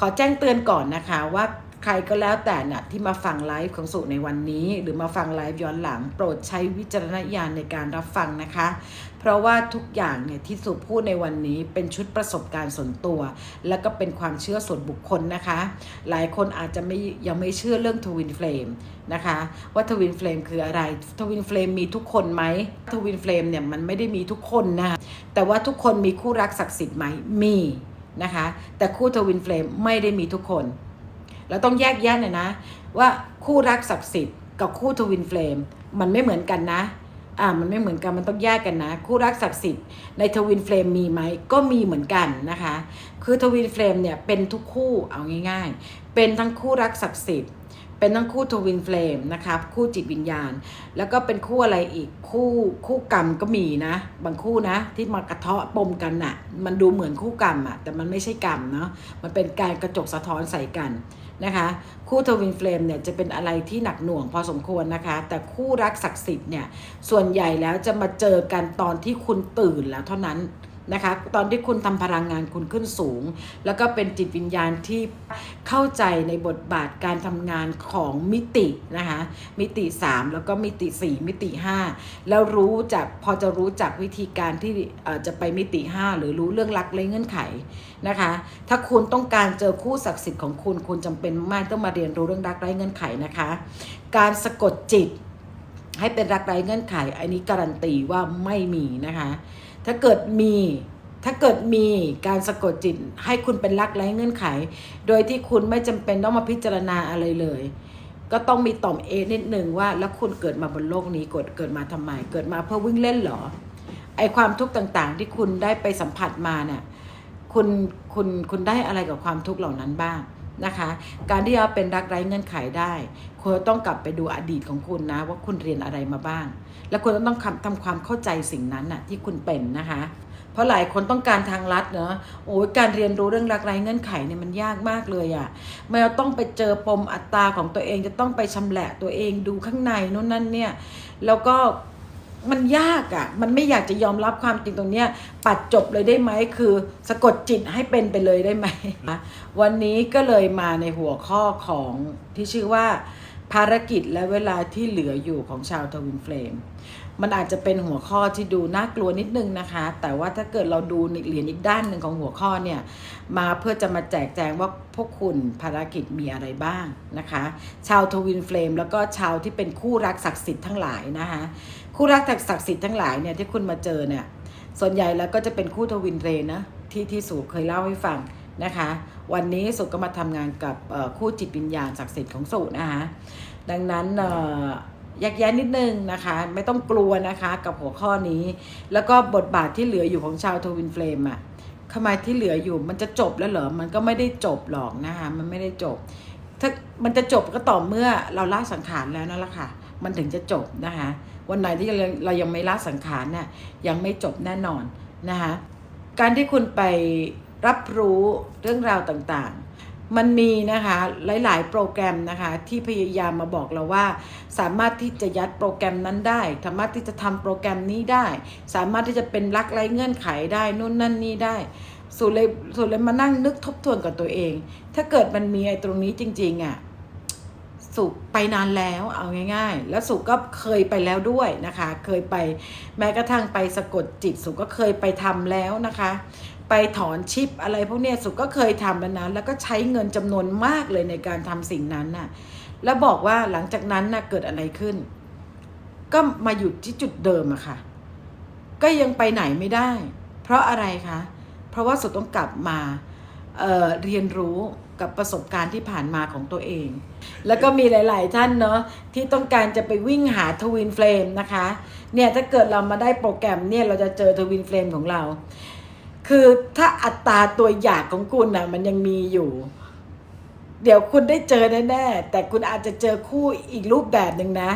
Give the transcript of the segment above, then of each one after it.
ขอแจ้งเตือนก่อนนะคะว่าใครก็แล้วแต่น่ะที่มาฟังไลฟ์ของสุในวันนี้ หรือมาฟังไลฟ์ย้อนหลัง โปรดใช้วิจารณญาณในการรับฟังนะคะ เพราะว่าทุกอย่างเนี่ยที่สุพูดในวันนี้เป็นชุดประสบการณ์ส่วนตัว และก็เป็นความเชื่อส่วนบุคคลนะคะ หลายคนอาจจะไม่ยังไม่เชื่อเรื่องทวินเฟลมนะคะว่าทวินเฟลมคืออะไรทวินเฟลมมีทุกคนไหมทวินเฟลมเนี่ยมันไม่ได้มีทุกคนนะคะแต่ว่าทุกคนมีคู่รักศักดิ์สิทธิ์ไหมมี นะคะ แต่คู่ทวินเฟลมไม่ได้มีทุกคน เราต้องแยกแยะหน่อยนะ ว่าคู่รักศักดิ์สิทธิ์กับคู่ทวินเฟลมมันไม่เหมือนกันนะอ่ามันไม่เหมือนกันมันต้องแยกกันนะ คู่รักศักดิ์สิทธิ์ในทวินเฟลมมีไหมก็มีเหมือนกันนะคะ คือทวินเฟลมเนี่ยเป็นทุกคู่เอาง่าย ๆ เป็นทั้งคู่รักศักดิ์สิทธิ์ เป็นทั้งคู่ทวินเฟลมนะครับคู่จิตวิญญาณ แล้วก็เป็นคู่อะไรอีกคู่คู่กรรมก็มีนะ บางคู่นะที่มากระเทาะปมกันน่ะ มันดูเหมือนคู่กรรมอะแต่มันไม่ใช่กรรมเนาะมันเป็นการกระจกสะท้อนใส่กันนะคะ คู่ทวินเฟลมเนี่ยจะเป็นอะไรที่หนักหน่วงพอสมควรนะคะ แต่คู่รักศักดิ์สิทธิ์เนี่ยส่วนใหญ่แล้วจะมาเจอกันตอนที่คุณตื่นแล้วเท่านั้น นะคะตอนที่คุณทำพลังงานคุณขึ้นสูง แล้วก็เป็นจิตวิญญาณที่เข้าใจในบทบาทการทำงานของมิตินะคะมิติ 3 แล้วก็มิติ 4 มิติ 5 แล้วรู้จักพอจะรู้จักวิธีการที่จะไปมิติ 5 หรือรู้เรื่องรักและเงื่อนไขนะคะ ถ้าคุณต้องการเจอคู่ศักดิ์สิทธิ์ของคุณคุณจำเป็นมากต้องมาเรียนรู้เรื่องรักไร้เงื่อนไขนะคะ การสะกดจิตให้เป็นรักไร้เงื่อนไข อันนี้การันตีว่าไม่มีนะคะ ถ้าเกิดมีถ้าเกิดมีการสะกดจิตให้คุณเป็นรักไร้เงื่อนไข โดยที่คุณไม่จำเป็นต้องมาพิจารณาอะไรเลย ก็ต้องมีต่อมเอนิดหนึ่งว่าแล้วคุณเกิดมาบนโลกนี้เกิดเกิดมาทำไม เกิดมาเพื่อวิ่งเล่นเหรอไอความทุกข์ต่างๆ ที่คุณได้ไปสัมผัสมาเนี่ยคุณคุณคุณได้อะไรกับความทุกข์เหล่านั้นบ้าง นะคะ การที่เราเป็นรักไร้เงื่อนไขได้คุณต้องกลับไปดูอดีตของคุณนะ ว่าคุณเรียนอะไรมาบ้าง แล้วคุณต้องทำทำความเข้าใจสิ่งนั้นน่ะที่คุณเป็นนะคะ เพราะหลายคนต้องการทางลัดเนอะโอ้ยการเรียนรู้เรื่องรักไร้เงื่อนไขเนี่ยมันยากมากเลยอะ่ะไม่เราต้องไปเจอปมอัตตาของตัวเองจะต้องไปชำแหละตัวเองดูข้างในนู่นนั่นเนี่ยแล้วก็ มันยากอะ่ะ มันไม่อยากจะยอมรับความจริงตรงเนี้ย ปัดจบเลยได้ไหม คือสะกดจิตให้เป็นไปเลยได้ไหม วันนี้ก็เลยมาในหัวข้อของที่ชื่อว่า ภารกิจและเวลาที่เหลืออยู่ของชาวทวินเฟลมมันอาจจะเป็นหัวข้อที่ดูน่ากลัวนิดนึงนะคะ แต่ว่าถ้าเกิดเราดูเหรียญอีกด้านหนึ่งของหัวข้อเนี่ย มาเพื่อจะมาแจกแจงว่าพวกคุณภารกิจมีอะไรบ้างนะคะ ชาวทวินเฟลมแล้วก็ชาวที่เป็นคู่รักศักดิ์สิทธิ์ทั้งหลายนะคะ คู่รักศักดิ์สิทธิ์ทั้งหลายเนี่ยที่คุณมาเจอเนี่ย ส่วนใหญ่แล้วก็จะเป็นคู่ทวินเรนนะที่ที่สุเคยเล่าให้ฟังนะคะ วันนี้สุก็มาทำงานกับคู่จิตวิญญาณศักดิ์สิทธิ์ของสุนะคะดังนั้นอ่อแยกแยะนิดนึงนะคะ ไม่ต้องกลัวนะคะกับหัวข้อนี้ แล้วก็บทบาทที่เหลืออยู่ของชาวทวินเฟลมอะทำไมที่เหลืออยู่มันจะจบแล้วเหรอ มันก็ไม่ได้จบหรอกนะคะมันไม่ได้จบ ถ้ามันจะจบก็ต่อเมื่อเราละสังขารแล้วนั่นแหละค่ะ มันถึงจะจบนะคะวันไหนที่เราเรายังไม่ละสังขารเนี่ยยังไม่จบแน่นอนนะคะการที่คุณไป รับรู้เรื่องราวต่างๆ มันมีนะคะหลาย ๆ โปรแกรมนะคะที่พยายามมาบอกเราว่า สามารถที่จะยัดโปรแกรมนั้นได้ สามารถที่จะทำโปรแกรมนี้ได้ สามารถที่จะเป็นรักไร้เงื่อนไขได้นู่นนั่นนี่ได้สุเลยสุเลยมานั่งนึกทบทวนกับตัวเอง ถ้าเกิดมันมีไอ้ตรงนี้จริงๆอะสุไปนานแล้วเอาง่าย ๆ แล้วสุก็เคยไปแล้วด้วยนะคะ เคยไปแม้กระทั่งไปสะกดจิตสุก็เคยไปทำแล้วนะคะ ไปถอนชิปอะไรพวกเนี้ยสุก็เคยทำแล้วนะแล้วก็ใช้เงินจำนวนมากเลยในการทำสิ่งนั้นน่ะ แล้วบอกว่าหลังจากนั้นน่ะเกิดอะไรขึ้น ก็มาหยุดที่จุดเดิมอะค่ะ ก็ยังไปไหนไม่ได้ เพราะอะไรคะ เพราะว่าสุต้องกลับมาเเรียนรู้กับประสบการณ์ที่ผ่านมาของตัวเอง แล้วก็มีหลาย ๆ ท่านเนาะที่ต้องการจะไปวิ่งหาทวินเฟลมนะคะ เนี่ยถ้าเกิดเรามาได้โปรแกรมเนี่ยเราจะเจอทวินเฟลมของเรา คือถ้าอัตราตัวอยากของคุณนะมันยังมีอยู่ เดี๋ยวคุณได้เจอแน่ๆแต่คุณอาจจะเจอคู่อีกรูปแบบหนึ่งนะ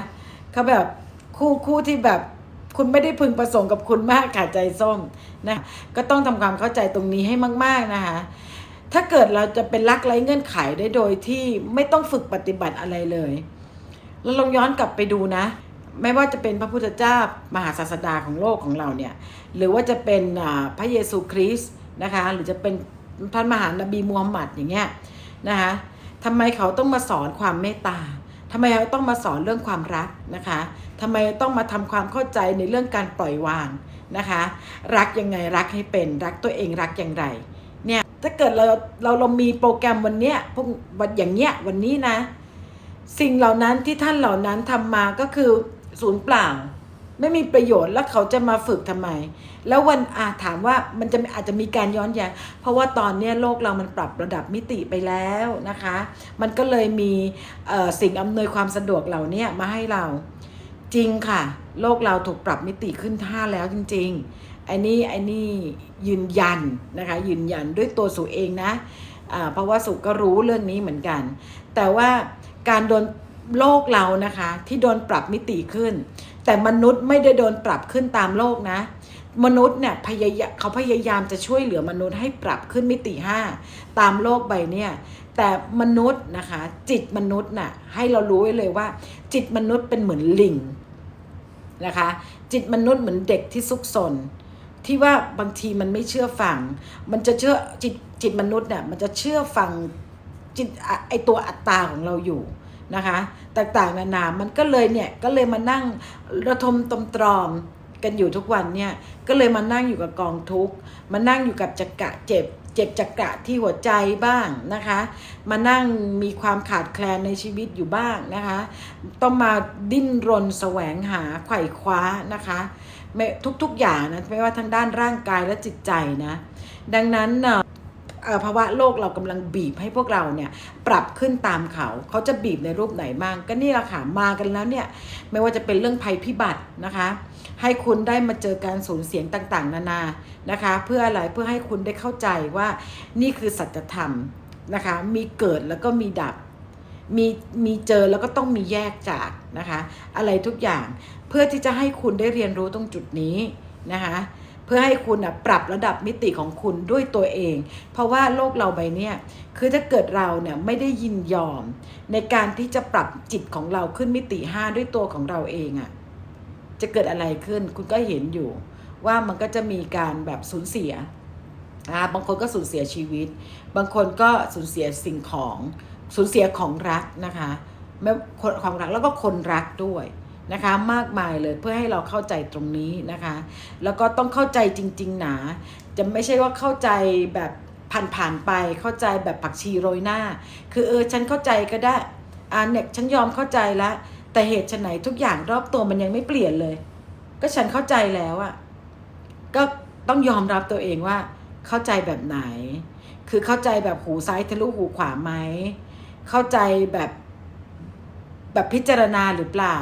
เขาแบบคู่คู่ที่แบบคุณไม่ได้พึงประสงค์กับคุณมากค่ะใจส้มนะก็ต้องทำความเข้าใจตรงนี้ให้มาก ๆนะคะถ้าเกิดเราจะเป็นรักไร้เงื่อนไขได้โดยที่ไม่ต้องฝึกปฏิบัติอะไรเลยเราลองย้อนกลับไปดูนะ ไม่ว่าจะเป็นพระพุทธเจ้ามหาศาสดาของโลกของเราเนี่ยหรือว่าจะเป็นพระเยซูคริสต์นะคะหรือจะเป็นท่านมหานบีมูฮัมหมัดอย่างเงี้ยนะคะทำไมเขาต้องมาสอนความเมตตาทำไมเขาต้องมาสอนเรื่องความรักนะคะทำไมต้องมาทำความเข้าใจในเรื่องการปล่อยวางนะคะ รักยังไงรักให้เป็นรักตัวเองรักอย่างไรเนี่ยถ้าเกิดเราเราเรามีโปรแกรมวันเนี้ยพวกวันอย่างเงี้ยวันนี้นะ สิ่งเหล่านั้นที่ท่านเหล่านั้นทำมาก็คือ ศูนย์เปล่า ไม่มีประโยชน์แล้วเขาจะมาฝึกทำไม แล้ววันอาถามว่ามันจะอาจจะมีการย้อนแย้งเพราะว่าตอนนี้โลกเรามันปรับระดับมิติไปแล้วนะคะ มันก็เลยมีสิ่งอำนวยความสะดวกเหล่านี้มาให้เราจริงค่ะ โลกเราถูกปรับมิติขึ้นท่าแล้วจริงๆไอ้นี่ไอ้นี่ยืนยันนะคะ ยืนยันด้วยตัวสุเองนะอ่าเพราะว่าสุก็รู้เรื่องนี้เหมือนกัน แต่ว่าการโดน โลกเรานะคะ ที่โดนปรับมิติขึ้น แต่มนุษย์ไม่ได้โดนปรับขึ้นตามโลกนะ มนุษย์เนี่ยพยายามเขาพยายามจะช่วยเหลือมนุษย์ให้ปรับขึ้นมิติห้าตามโลกใบเนี่ยแต่มนุษย์นะคะ จิตมนุษย์น่ะให้เรารู้ไว้เลยว่า จิตมนุษย์เป็นเหมือนลิงนะคะ จิตมนุษย์เหมือนเด็กที่ซุกซนที่ว่าบางทีมันไม่เชื่อฟัง มันจะเชื่อจิตจิตมนุษย์เนี่ยมันจะเชื่อฟังจิตไอตัวอัตตาของเราอยู่ นะคะต่างๆนานา มันก็เลยเนี่ยก็เลยมานั่งระทมตมตรอมกันอยู่ทุกวันเนี่ยก็เลยมานั่งอยู่กับกองทุกมานั่งอยู่กับจักระเจ็บ เจ็บจักระที่หัวใจบ้างนะคะ มานั่งมีความขาดแคลนในชีวิตอยู่บ้างนะคะ ต้องมาดิ้นรนแสวงหาไขว่คว้านะคะทุกๆอย่างนะไม่ว่าทางด้านร่างกายและจิตใจนะ ดังนั้นเอ่อเอ่อ ภาวะโลกเรากำลังบีบให้พวกเราเนี่ยปรับขึ้นตามเขาเขาจะบีบในรูปไหนบ้างก็นี่แหละค่ะมากันแล้วเนี่ยไม่ว่าจะเป็นเรื่องภัยพิบัตินะคะ ให้คุณได้มาเจอการสูญเสียงต่างๆ นานานะคะ เพื่ออะไรเพื่อให้คุณได้เข้าใจว่านี่คือสัจธรรมนะคะ มีเกิดแล้วก็มีดับมีมีเจอแล้วก็ต้องมีแยกจากนะคะ อะไรทุกอย่างเพื่อที่จะให้คุณได้เรียนรู้ตรงจุดนี้นะคะ พื่อให้คุณนะปรับระดับมิติของคุณด้วยตัวเอง เพราะว่าโลกเราใบนี้คือถ้าเกิดเราเนี่ยไม่ได้ยินยอม ในการที่จะปรับจิตของเราขึ้นมิติห้าด้วยตัวของเราเองอะ่ะจะเกิดอะไรขึ้นคุณก็เห็นอยู่ ว่ามันก็จะมีการแบบสูญเสียอ่าบางคนก็สูญเสียชีวิต บางคนก็สูญเสียสิ่งของสูญเสียของรักนะคะคนของรักแล้วก็คนรักด้วย นะคะมากมายเลยเพื่อให้เราเข้าใจตรงนี้นะคะ แล้วก็ต้องเข้าใจจริง ๆ หนา จะไม่ใช่ว่าเข้าใจแบบผ่านๆไปเข้าใจแบบผักชีโรยหน้า คือเออฉันเข้าใจก็ได้อ่าเนี่ยฉันยอมเข้าใจล้วแต่เหตุไฉนทุกอย่างรอบตัวมันยังไม่เปลี่ยนเลย ก็ฉันเข้าใจแล้วอะก็ต้องยอมรับตัวเองว่า เข้าใจแบบไหน คือเข้าใจแบบหูซ้ายทะลุหูขวาไหมเข้าใจแบบแบบพิจารณาหรือเปล่า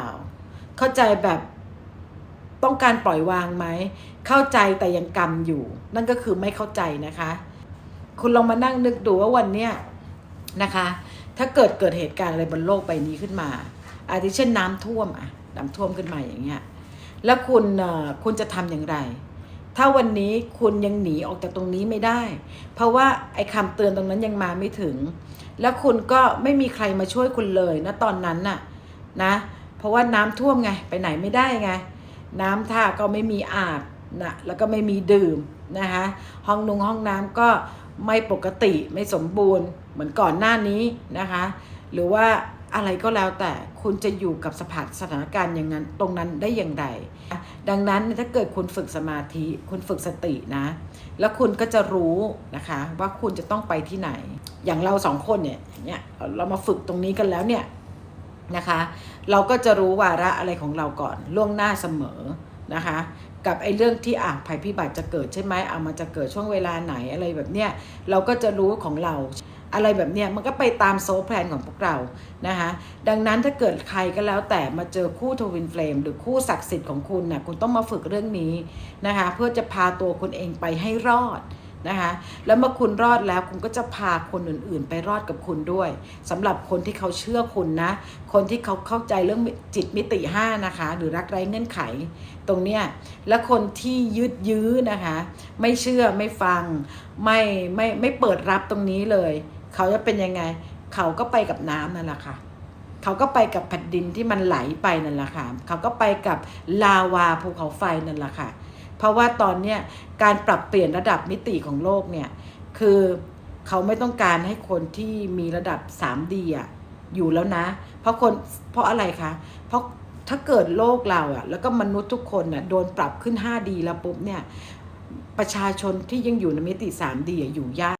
เข้าใจแบบต้องการปล่อยวางไหม เข้าใจแต่ยังกำอยู่ นั่นก็คือไม่เข้าใจนะคะ คุณลองมานั่งนึกดูว่าวันเนี้ยนะคะ ถ้าเกิดเกิดเหตุการณ์อะไรบนโลกใบนี้ขึ้นมา อาทิเช่นน้ำท่วมอะน้ำท่วมขึ้นมาอย่างเงี้ย แล้วคุณเอ่อคุณจะทำอย่างไร ถ้าวันนี้คุณยังหนีออกจากตรงนี้ไม่ได้ เพราะว่าไอ้คำเตือนตรงนั้นยังมาไม่ถึง แล้วคุณก็ไม่มีใครมาช่วยคุณเลยนะตอนนั้นน่ะนะ เพราะว่าน้ำท่วมไงไปไหนไม่ได้ไง น้ำท่าก็ไม่มีอาบนะแล้วก็ไม่มีดื่มนะคะห้องนุงห้องน้ำก็ไม่ปกติไม่สมบูรณ์เหมือนก่อนหน้านี้นะคะ หรือว่าอะไรก็แล้วแต่คุณจะอยู่กับสภาพสถานการณ์อย่างนั้นตรงนั้นได้อย่างไร ดังนั้นถ้าเกิดคุณฝึกสมาธิคุณฝึกสตินะ แล้วคุณก็จะรู้นะคะว่าคุณจะต้องไปที่ไหน อย่างเราสองคนเนี่ยเงี้ยเรามาฝึกตรงนี้กันแล้วเนี่ย นะคะ เราก็จะรู้วาระอะไรของเราก่อนล่วงหน้าเสมอนะคะ กับไอ้เรื่องที่อะภัยพิบัติจะเกิดใช่ไหมเอะมันจะเกิดช่วงเวลาไหนอะไรแบบเนี้ยเราก็จะรู้ของเราอะไรแบบเนี้ยมันก็ไปตามโซลแพลนของพวกเรานะคะดังนั้นถ้าเกิดใครก็แล้วแต่มาเจอคู่ทวินเฟลมหรือคู่ศักดิ์สิทธิ์ของคุณนะ่ะคุณต้องมาฝึกเรื่องนี้นะคะเพื่อจะพาตัวคุณเองไปให้รอด นะคะแล้วเมื่อคุณรอดแล้วคุณก็จะพาคนอื่นๆ ไปรอดกับคุณด้วยสำหรับคนที่เขาเชื่อคุณนะ คนที่เขาเข้าใจเรื่องจิตมิติห้านะคะ หรือรักไร้เงื่อนไข ตรงเนี้ยและคนที่ยืดยื้อนะคะ ไม่เชื่อไม่ฟังไม่ไม่ไม่เปิดรับตรงนี้เลย เขาจะเป็นยังไง เขาก็ไปกับน้ำนั่นแหละค่ะเขาก็ไปกับแผ่นดินที่มันไหลไปนั่นแหละค่ะ เขาก็ไปกับลาวาภูเขาไฟนั่นแหละค่ะ เพราะว่าตอนเนี้ยการปรับเปลี่ยนระดับมิติของโลกเนี่ยคือเขาไม่ต้องการให้คนที่มีระดับ 3D อะอยู่แล้วนะ เพราะคนเพราะอะไรคะ เพราะถ้าเกิดโลกเราอะแล้วก็มนุษย์ทุกคนอะโดนปรับขึ้น 5D แล้วปุ๊บเนี่ยประชาชนที่ยังอยู่ในมิติ 3D อะอยู่ยาก